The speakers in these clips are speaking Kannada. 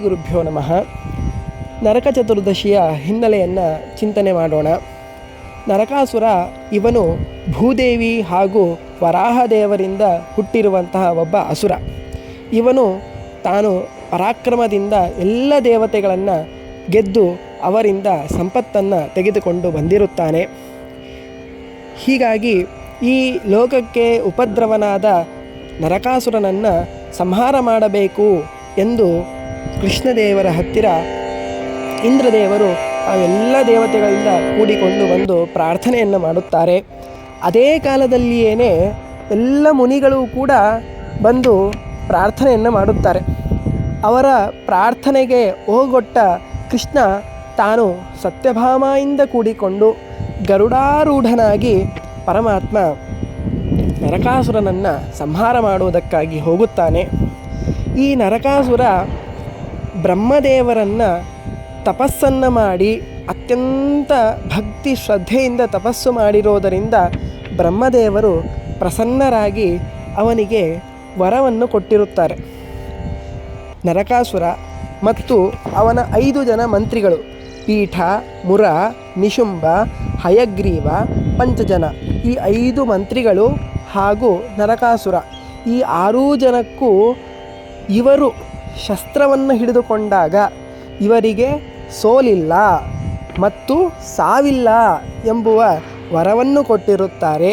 ಗುರುಭ್ಯೋ ನಮಃ. ನರಕ ಚತುರ್ದಶಿಯ ಹಿನ್ನೆಲೆಯನ್ನು ಚಿಂತನೆ ಮಾಡೋಣ. ನರಕಾಸುರ ಇವನು ಭೂದೇವಿ ಹಾಗೂ ವರಾಹದೇವರಿಂದ ಹುಟ್ಟಿರುವಂತಹ ಒಬ್ಬ ಅಸುರ. ಇವನು ತಾನು ಪರಾಕ್ರಮದಿಂದ ಎಲ್ಲ ದೇವತೆಗಳನ್ನು ಗೆದ್ದು ಅವರಿಂದ ಸಂಪತ್ತನ್ನು ತೆಗೆದುಕೊಂಡು ಬಂದಿರುತ್ತಾನೆ. ಹೀಗಾಗಿ ಈ ಲೋಕಕ್ಕೆ ಉಪದ್ರವನಾದ ನರಕಾಸುರನನ್ನು ಸಂಹಾರ ಮಾಡಬೇಕು ಎಂದು ಕೃಷ್ಣದೇವರ ಹತ್ತಿರ ಇಂದ್ರದೇವರು ಆ ಎಲ್ಲ ದೇವತೆಗಳಿಂದ ಕೂಡಿಕೊಂಡು ಬಂದು ಪ್ರಾರ್ಥನೆಯನ್ನು ಮಾಡುತ್ತಾರೆ. ಅದೇ ಕಾಲದಲ್ಲಿಯೇ ಎಲ್ಲ ಮುನಿಗಳು ಕೂಡ ಬಂದು ಪ್ರಾರ್ಥನೆಯನ್ನು ಮಾಡುತ್ತಾರೆ. ಅವರ ಪ್ರಾರ್ಥನೆಗೆ ಓಗೊಟ್ಟ ಕೃಷ್ಣ ತಾನು ಸತ್ಯಭಾಮೆಯಿಂದ ಕೂಡಿಕೊಂಡು ಗರುಡಾರೂಢನಾಗಿ ಪರಮಾತ್ಮ ನರಕಾಸುರನನ್ನು ಸಂಹಾರ ಮಾಡುವುದಕ್ಕಾಗಿ ಹೋಗುತ್ತಾನೆ. ಈ ನರಕಾಸುರ ಬ್ರಹ್ಮದೇವರನ್ನು ತಪಸ್ಸನ್ನು ಮಾಡಿ ಅತ್ಯಂತ ಭಕ್ತಿ ಶ್ರದ್ಧೆಯಿಂದ ತಪಸ್ಸು ಮಾಡಿರೋದರಿಂದ ಬ್ರಹ್ಮದೇವರು ಪ್ರಸನ್ನರಾಗಿ ಅವನಿಗೆ ವರವನ್ನು ಕೊಟ್ಟಿರುತ್ತಾರೆ. ನರಕಾಸುರ ಮತ್ತು ಅವನ ಐದು ಜನ ಮಂತ್ರಿಗಳು ಪೀಠ, ಮುರ ನಿಶುಂಬ ಹಯಗ್ರೀವ, ಪಂಚಜನ ಈ ಐದು ಮಂತ್ರಿಗಳು ಹಾಗೂ ನರಕಾಸುರ ಈ ಆರೂ ಜನಕ್ಕೂ ಇವರು ಶಸ್ತ್ರವನ್ನು ಹಿಡಿದುಕೊಂಡಾಗ ಇವರಿಗೆ ಸೋಲಿಲ್ಲ ಮತ್ತು ಸಾವಿಲ್ಲ ಎಂಬುವ ವರವನ್ನು ಕೊಟ್ಟಿರುತ್ತಾರೆ.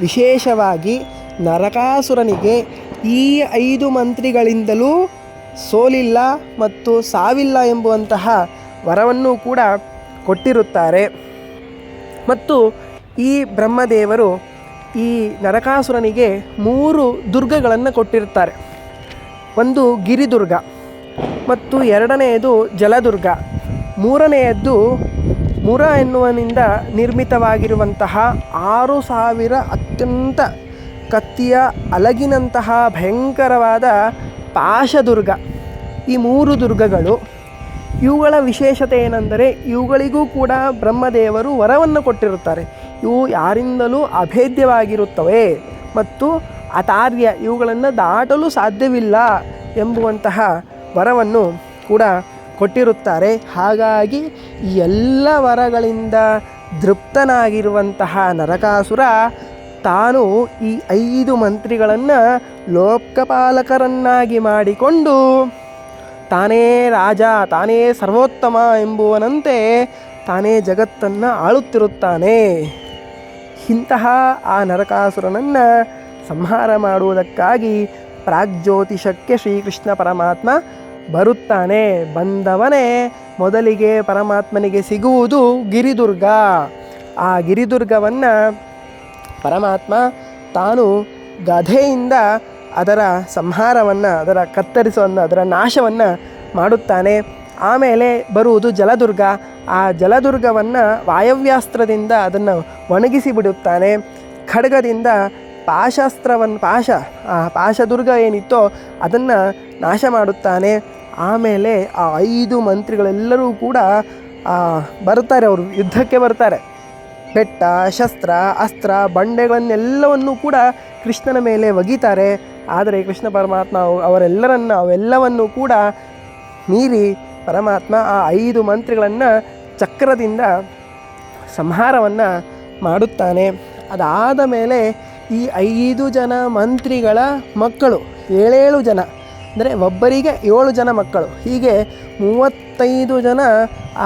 ವಿಶೇಷವಾಗಿ ನರಕಾಸುರನಿಗೆ ಈ ಐದು ಮಂತ್ರಿಗಳಿಂದಲೂ ಸೋಲಿಲ್ಲ ಮತ್ತು ಸಾವಿಲ್ಲ ಎಂಬುವಂತಹ ವರವನ್ನು ಕೂಡ ಕೊಟ್ಟಿರುತ್ತಾರೆ. ಮತ್ತು ಈ ಬ್ರಹ್ಮದೇವರು ಈ ನರಕಾಸುರನಿಗೆ ಮೂರು ದುರ್ಗಗಳನ್ನು ಕೊಟ್ಟಿರುತ್ತಾರೆ. ಒಂದು ಗಿರಿದುರ್ಗ ಮತ್ತು ಎರಡನೆಯದು ಜಲದುರ್ಗ. ಮೂರನೆಯದ್ದು ಮುರ ಎನ್ನುವನಿಂದ ನಿರ್ಮಿತವಾಗಿರುವಂತಹ ಆರು ಸಾವಿರ ಅತ್ಯಂತ ಕತ್ತಿಯ ಅಲಗಿನಂತಹ ಭಯಂಕರವಾದ ಪಾಶದುರ್ಗ. ಈ ಮೂರು ದುರ್ಗಗಳು ಇವುಗಳ ವಿಶೇಷತೆ ಏನೆಂದರೆ ಇವುಗಳಿಗೂ ಕೂಡ ಬ್ರಹ್ಮದೇವರು ವರವನ್ನು ಕೊಟ್ಟಿರುತ್ತಾರೆ. ಇವು ಯಾರಿಂದಲೂ ಅಭೇದ್ಯವಾಗಿರುತ್ತವೆ ಮತ್ತು ಅತಾರ್ಯ ಇವುಗಳನ್ನು ದಾಟಲು ಸಾಧ್ಯವಿಲ್ಲ ಎಂಬುವಂತಹ ವರವನ್ನು ಕೂಡ ಕೊಟ್ಟಿರುತ್ತಾರೆ. ಹಾಗಾಗಿ ಎಲ್ಲ ವರಗಳಿಂದ ದೃಪ್ತನಾಗಿರುವಂತಹ ನರಕಾಸುರ ತಾನು ಈ ಐದು ಮಂತ್ರಿಗಳನ್ನು ಲೋಕಪಾಲಕರನ್ನಾಗಿ ಮಾಡಿಕೊಂಡು ತಾನೇ ರಾಜ, ತಾನೇ ಸರ್ವೋತ್ತಮ ಎಂಬುವನಂತೆ ತಾನೇ ಜಗತ್ತನ್ನು ಆಳುತ್ತಿರುತ್ತಾನೆ. ಇಂತಹ ಆ ನರಕಾಸುರನನ್ನು ಸಂಹಾರ ಮಾಡುವುದಕ್ಕಾಗಿ ಪ್ರಾಗ್ಜ್ಯೋತಿಷಕ್ಕೆ ಶ್ರೀಕೃಷ್ಣ ಪರಮಾತ್ಮ ಬರುತ್ತಾನೆ. ಬಂದವನೇ ಮೊದಲಿಗೆ ಪರಮಾತ್ಮನಿಗೆ ಸಿಗುವುದು ಗಿರಿದುರ್ಗ. ಆ ಗಿರಿದುರ್ಗವನ್ನು ಪರಮಾತ್ಮ ತಾನು ಗಧೆಯಿಂದ ಅದರ ಸಂಹಾರವನ್ನು, ಅದರ ಕತ್ತರಿಸುವನ್ನು, ಅದರ ನಾಶವನ್ನು ಮಾಡುತ್ತಾನೆ. ಆಮೇಲೆ ಬರುವುದು ಜಲದುರ್ಗ. ಆ ಜಲದುರ್ಗವನ್ನು ವಾಯವ್ಯಾಸ್ತ್ರದಿಂದ ಅದನ್ನು ಒಣಗಿಸಿ ಬಿಡುತ್ತಾನೆ. ಖಡ್ಗದಿಂದ ಪಾಶಾಸ್ತ್ರವನ್ನು, ಪಾಶ, ಆ ಪಾಶದುರ್ಗ ಏನಿತ್ತೋ ಅದನ್ನು ನಾಶ ಮಾಡುತ್ತಾನೆ. ಆಮೇಲೆ ಆ ಐದು ಮಂತ್ರಿಗಳೆಲ್ಲರೂ ಕೂಡ ಬರ್ತಾರೆ ಅವರು, ಯುದ್ಧಕ್ಕೆ ಬರ್ತಾರೆ ಬೆಟ್ಟ, ಶಸ್ತ್ರ, ಅಸ್ತ್ರ, ಬಂಡೆಗಳನ್ನೆಲ್ಲವನ್ನೂ ಕೂಡ ಕೃಷ್ಣನ ಮೇಲೆ ಒಗೀತಾರೆ ಆದರೆ ಕೃಷ್ಣ ಪರಮಾತ್ಮ ಅವರೆಲ್ಲರನ್ನು, ಅವೆಲ್ಲವನ್ನು ಕೂಡ ಮೀರಿ ಪರಮಾತ್ಮ ಆ ಐದು ಮಂತ್ರಿಗಳನ್ನು ಚಕ್ರದಿಂದ ಸಂಹಾರವನ್ನು ಮಾಡುತ್ತಾನೆ. ಅದಾದ ಮೇಲೆ ಈ ಐದು ಜನ ಮಂತ್ರಿಗಳ ಮಕ್ಕಳು, ಏಳೇಳು ಜನ, ಅಂದರೆ ಒಬ್ಬರಿಗೆ ಏಳು ಜನ ಮಕ್ಕಳು. ಹೀಗೆ ಮೂವತ್ತೈದು ಜನ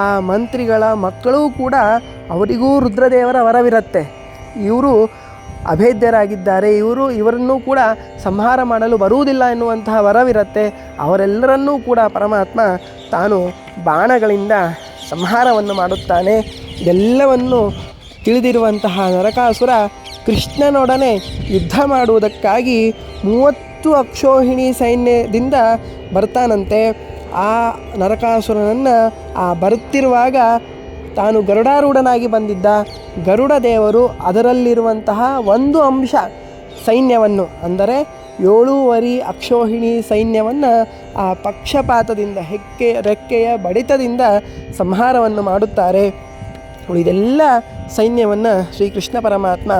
ಆ ಮಂತ್ರಿಗಳ ಮಕ್ಕಳೂ ಕೂಡ ಅವರಿಗೂ ರುದ್ರದೇವರ ವರವಿರುತ್ತೆ. ಇವರು ಅಭೇದ್ಯರಾಗಿದ್ದಾರೆ, ಇವರು ಇವರನ್ನೂ ಕೂಡ ಸಂಹಾರ ಮಾಡಲು ಬರುವುದಿಲ್ಲ ಎನ್ನುವಂತಹ ವರವಿರುತ್ತೆ. ಅವರೆಲ್ಲರನ್ನೂ ಕೂಡ ಪರಮಾತ್ಮ ತಾನು ಬಾಣಗಳಿಂದ ಸಂಹಾರವನ್ನು ಮಾಡುತ್ತಾನೆ. ಎಲ್ಲವನ್ನು ತಿಳಿದಿರುವಂತಹ ನರಕಾಸುರ ಕೃಷ್ಣನೊಡನೆ ಯುದ್ಧ ಮಾಡುವುದಕ್ಕಾಗಿ ಮೂವತ್ತು ಅಕ್ಷೋಹಿಣಿ ಸೈನ್ಯದಿಂದ ಬರ್ತಾನಂತೆ. ಆ ನರಕಾಸುರನನ್ನು ಆ ಬರುತ್ತಿರುವಾಗ ತಾನು ಗರುಡಾರೂಢನಾಗಿ ಬಂದಿದ್ದ. ಗರುಡ ದೇವರು ಅದರಲ್ಲಿರುವಂತಹ ಒಂದು ಅಂಶ ಸೈನ್ಯವನ್ನು, ಅಂದರೆ ಏಳೂವರಿ ಅಕ್ಷೋಹಿಣಿ ಸೈನ್ಯವನ್ನು ಆ ಪಕ್ಷಪಾತದಿಂದ, ಹೆಕ್ಕೆ ರೆಕ್ಕೆಯ ಬಡಿತದಿಂದ ಸಂಹಾರವನ್ನು ಮಾಡುತ್ತಾರೆ. ಉಳಿದೆಲ್ಲ ಸೈನ್ಯವನ್ನು ಶ್ರೀಕೃಷ್ಣ ಪರಮಾತ್ಮ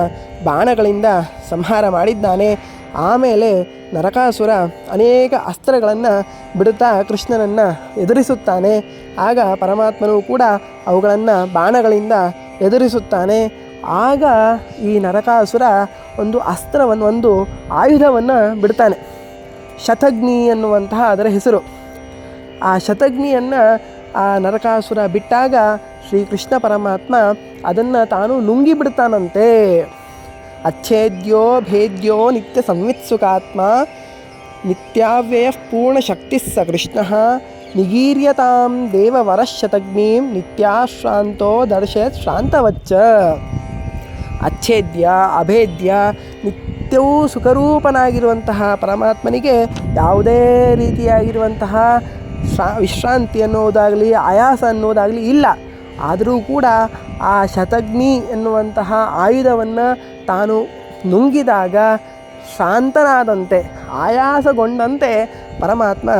ಬಾಣಗಳಿಂದ ಸಂಹಾರ ಮಾಡಿದ್ದಾನೆ. ಆಮೇಲೆ ನರಕಾಸುರ ಅನೇಕ ಅಸ್ತ್ರಗಳನ್ನು ಬಿಡುತ್ತಾ ಕೃಷ್ಣನನ್ನು ಎದುರಿಸುತ್ತಾನೆ. ಆಗ ಪರಮಾತ್ಮನು ಕೂಡ ಅವುಗಳನ್ನು ಬಾಣಗಳಿಂದ ಎದುರಿಸುತ್ತಾನೆ. ಆಗ ಈ ನರಕಾಸುರ ಒಂದು ಅಸ್ತ್ರವನ್ನು ಒಂದು ಆಯುಧವನ್ನು ಬಿಡ್ತಾನೆ. ಶತಗ್ನಿ ಅನ್ನುವಂತಹ ಅದರ ಹೆಸರು. ಆ ಶತಗ್ನಿಯನ್ನು ಆ ನರಕಾಸುರ ಬಿಟ್ಟಾಗ ಶ್ರೀಕೃಷ್ಣ ಪರಮಾತ್ಮ ಅದನ್ನು ತಾನು ನುಂಗಿ ಬಿಡ್ತಾನಂತೆ. ಅಚ್ಛೇದ್ಯೋ ಭೇದ್ಯೋ ನಿತ್ಯ ಸಂವಿತ್ಸುಕಾತ್ಮ ನಿತ್ಯಾವ್ಯಯ ಪೂರ್ಣಶಕ್ತಿ ಸ ಕೃಷ್ಣ, ನಿಗೀರ್ಯತಾಂ ದೇವವರಶತಗ್ನೀಂ ನಿತ್ಯಾಶ್ರಾಂತೋ ದರ್ಶಯತ್ ಶ್ರಾಂತವಚ್ಚ. ಅಚ್ಛೇದ್ಯ, ಅಭೇದ್ಯ ನಿತ್ಯವೂ ಸುಖರೂಪನಾಗಿರುವಂತಹ ಪರಮಾತ್ಮನಿಗೆ ಯಾವುದೇ ರೀತಿಯಾಗಿರುವಂತಹ ಶ್ರಾ, ವಿಶ್ರಾಂತಿ ಅನ್ನೋದಾಗಲಿ, ಆಯಾಸ ಅನ್ನೋದಾಗಲಿ ಇಲ್ಲ. ಆದರೂ ಕೂಡ ಆ ಶತಗ್ನಿ ಎನ್ನುವಂತಹ ಆಯುಧವನ್ನು ತಾನು ನುಂಗಿದಾಗ ಶಾಂತನಾದಂತೆ, ಆಯಾಸಗೊಂಡಂತೆ ಪರಮಾತ್ಮ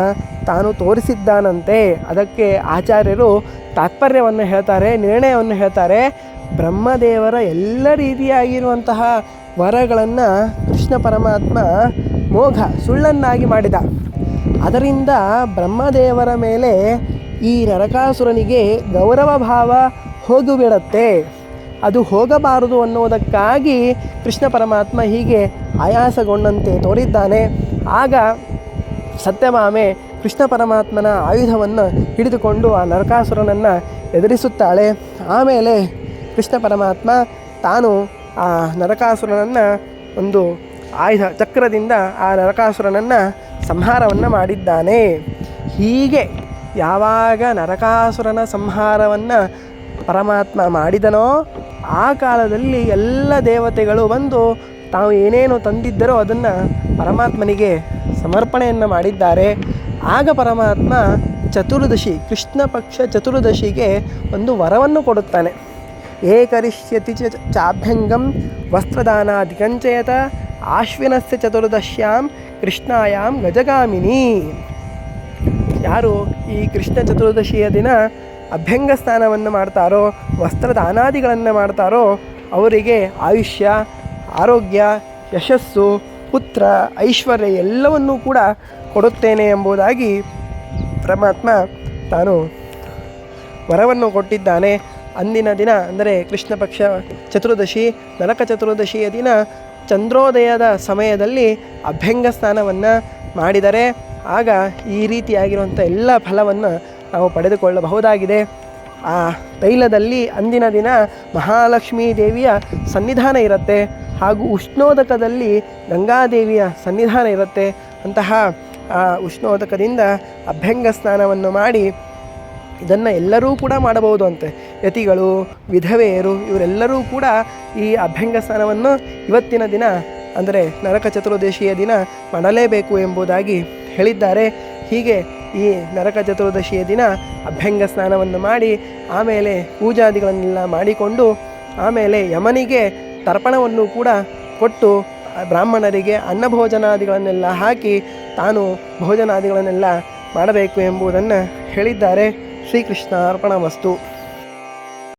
ತಾನು ತೋರಿಸಿದ್ದಾನಂತೆ. ಅದಕ್ಕೆ ಆಚಾರ್ಯರು ತಾತ್ಪರ್ಯವನ್ನು ಹೇಳ್ತಾರೆ, ನಿರ್ಣಯವನ್ನು ಹೇಳ್ತಾರೆ. ಬ್ರಹ್ಮದೇವರ ಎಲ್ಲ ರೀತಿಯಾಗಿರುವಂತಹ ವರಗಳನ್ನು ಕೃಷ್ಣ ಪರಮಾತ್ಮ ಮೋಘ ಸುಳ್ಳನ್ನಾಗಿ ಮಾಡಿದ. ಅದರಿಂದ ಬ್ರಹ್ಮದೇವರ ಮೇಲೆ ಈ ನರಕಾಸುರನಿಗೆ ಗೌರವ ಭಾವ ಹೋಗಿಬಿಡತ್ತೆ ಅದು ಹೋಗಬಾರದು ಅನ್ನುವುದಕ್ಕಾಗಿ ಕೃಷ್ಣ ಪರಮಾತ್ಮ ಹೀಗೆ ಆಯಾಸಗೊಂಡಂತೆ ತೋರಿದ್ದಾನೆ. ಆಗ ಸತ್ಯಭಾಮೆ ಕೃಷ್ಣ ಪರಮಾತ್ಮನ ಆಯುಧವನ್ನು ಹಿಡಿದುಕೊಂಡು ಆ ನರಕಾಸುರನನ್ನು ಎದುರಿಸುತ್ತಾಳೆ. ಆಮೇಲೆ ಕೃಷ್ಣ ಪರಮಾತ್ಮ ತಾನು ಆ ನರಕಾಸುರನನ್ನು ಒಂದು ಆಯುಧ ಚಕ್ರದಿಂದ ಆ ನರಕಾಸುರನನ್ನು ಸಂಹಾರವನ್ನು ಮಾಡಿದ್ದಾನೆ. ಹೀಗೆ ಯಾವಾಗ ನರಕಾಸುರನ ಸಂಹಾರವನ್ನು ಪರಮಾತ್ಮ ಮಾಡಿದನೋ ಆ ಕಾಲದಲ್ಲಿ ಎಲ್ಲ ದೇವತೆಗಳು ಬಂದು ತಾವು ಏನೇನು ತಂದಿದ್ದರೋ ಅದನ್ನು ಪರಮಾತ್ಮನಿಗೆ ಸಮರ್ಪಣೆಯನ್ನು ಮಾಡಿದ್ದಾರೆ. ಆಗ ಪರಮಾತ್ಮ ಚತುರ್ದಶಿ, ಕೃಷ್ಣ ಪಕ್ಷ ಚತುರ್ದಶಿಗೆ ಒಂದು ವರವನ್ನು ಕೊಡುತ್ತಾನೆ. ಏಕರಿಷ್ಯತಿ ಚ ಚಾಭ್ಯಂಗಂ ವಸ್ತ್ರದಾನಾಧಿಕಂಚಯತ, ಆಶ್ವಿನಸ್ಯ ಚತುರ್ದಶ್ಯಾಂ ಕೃಷ್ಣಾಯಾಮ್ ಗಜಗಾಮಿನಿ. ಯಾರು ಈ ಕೃಷ್ಣ ಚತುರ್ದಶಿಯ ದಿನ ಅಭ್ಯಂಗ ಸ್ನಾನವನ್ನು ಮಾಡ್ತಾರೋ ವಸ್ತ್ರದಾನಾದಿಗಳನ್ನು ಮಾಡ್ತಾರೋ, ಅವರಿಗೆ ಆಯುಷ್ಯ, ಆರೋಗ್ಯ, ಯಶಸ್ಸು, ಪುತ್ರ, ಐಶ್ವರ್ಯ ಎಲ್ಲವನ್ನೂ ಕೂಡ ಕೊಡುತ್ತೇನೆ ಎಂಬುದಾಗಿ ಪರಮಾತ್ಮ ತಾನು ವರವನ್ನು ಕೊಟ್ಟಿದ್ದಾನೆ. ಅಂದಿನ ದಿನ, ಅಂದರೆ ಕೃಷ್ಣ ಪಕ್ಷ ಚತುರ್ದಶಿ, ನರಕ ಚತುರ್ದಶಿಯ ದಿನ, ಚಂದ್ರೋದಯದ ಸಮಯದಲ್ಲಿ ಅಭ್ಯಂಗ ಸ್ನಾನವನ್ನು ಮಾಡಿದರೆ ಆಗ ಈ ರೀತಿಯಾಗಿರುವಂಥ ಎಲ್ಲ ಫಲವನ್ನು ನಾವು ಪಡೆದುಕೊಳ್ಳಬಹುದಾಗಿದೆ. ಆ ತೈಲದಲ್ಲಿ ಅಂದಿನ ದಿನ ಮಹಾಲಕ್ಷ್ಮೀ ದೇವಿಯ ಸನ್ನಿಧಾನ ಇರುತ್ತೆ, ಹಾಗೂ ಉಷ್ಣೋದಕದಲ್ಲಿ ಗಂಗಾದೇವಿಯ ಸನ್ನಿಧಾನ ಇರುತ್ತೆ. ಅಂತಹ, ಆ ಉಷ್ಣೋದಕದಿಂದ ಅಭ್ಯಂಗ ಸ್ನಾನವನ್ನು ಮಾಡಿ ಇದನ್ನು ಎಲ್ಲರೂ ಕೂಡ ಮಾಡಬಹುದು ಅಂತೆ. ಯತಿಗಳು, ವಿಧವೆಯರು, ಇವರೆಲ್ಲರೂ ಕೂಡ ಈ ಅಭ್ಯಂಗ ಸ್ನಾನವನ್ನು ಇವತ್ತಿನ ದಿನ ಅಂದರೆ ನರಕ ಚತುರ್ದಶಿಯ ದಿನ ಮಾಡಲೇಬೇಕು ಎಂಬುದಾಗಿ ಹೇಳಿದ್ದಾರೆ. ಹೀಗೆ ಈ ನರಕ ಚತುರ್ದಶಿಯ ದಿನ ಅಭ್ಯಂಗ ಸ್ನಾನವನ್ನು ಮಾಡಿ, ಆಮೇಲೆ ಪೂಜಾದಿಗಳನ್ನೆಲ್ಲ ಮಾಡಿಕೊಂಡು, ಆಮೇಲೆ ಯಮನಿಗೆ ತರ್ಪಣವನ್ನು ಕೂಡ ಕೊಟ್ಟು, ಬ್ರಾಹ್ಮಣರಿಗೆ ಅನ್ನಭೋಜನಾದಿಗಳನ್ನೆಲ್ಲ ಹಾಕಿ ತಾನು ಭೋಜನಾದಿಗಳನ್ನೆಲ್ಲ ಮಾಡಬೇಕು ಎಂಬುದನ್ನು ಹೇಳಿದ್ದಾರೆ. ಶ್ರೀಕೃಷ್ಣ ಅರ್ಪಣ ವಸ್ತು